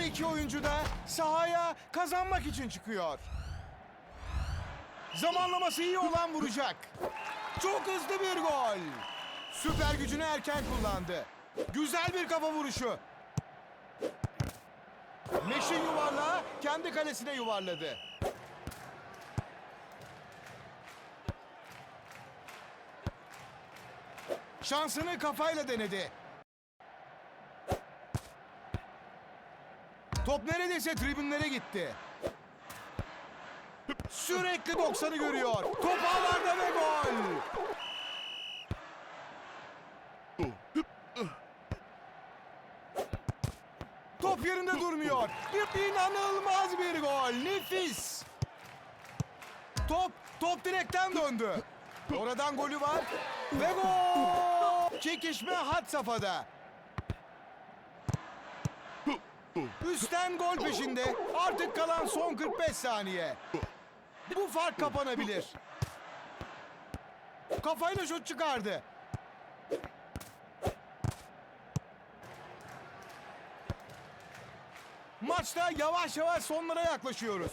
Her iki oyuncu da sahaya kazanmak için çıkıyor. Zamanlaması iyi olan vuracak. Çok hızlı bir gol. Süper gücünü erken kullandı. Güzel bir kafa vuruşu. Meşin yuvarlağı kendi kalesine yuvarladı. Şansını kafayla denedi. Top neredeyse tribünlere gitti. Sürekli 90'ı görüyor. Top ağlarda ve gol. Top yerinde durmuyor. Bir inanılmaz bir gol. Nefis. Top, top direkten döndü. Oradan golü var. Ve gol. Çekişme had safhada. Üstten gol peşinde. Artık kalan son 45 saniye. Bu fark kapanabilir. Kafayla şut çıkardı. Maçta yavaş yavaş sonlara yaklaşıyoruz.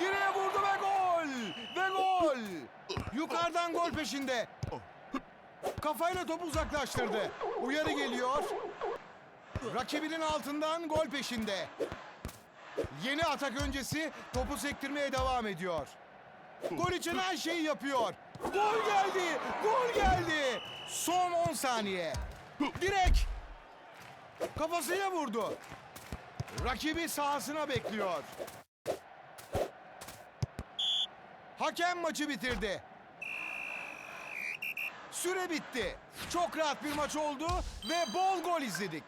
Direğe vurdu ve gol! Ve gol! Yukarıdan gol peşinde. Kafayla topu uzaklaştırdı. Uyarı geliyor. Rakibinin altından gol peşinde. Yeni atak öncesi topu sektirmeye devam ediyor. Gol için her şeyi yapıyor. Gol geldi! Gol geldi! Son 10 saniye. Direk! Kafasıyla vurdu. Rakibi sahasına bekliyor. Hakem maçı bitirdi. Süre bitti. Çok rahat bir maç oldu ve bol gol izledik.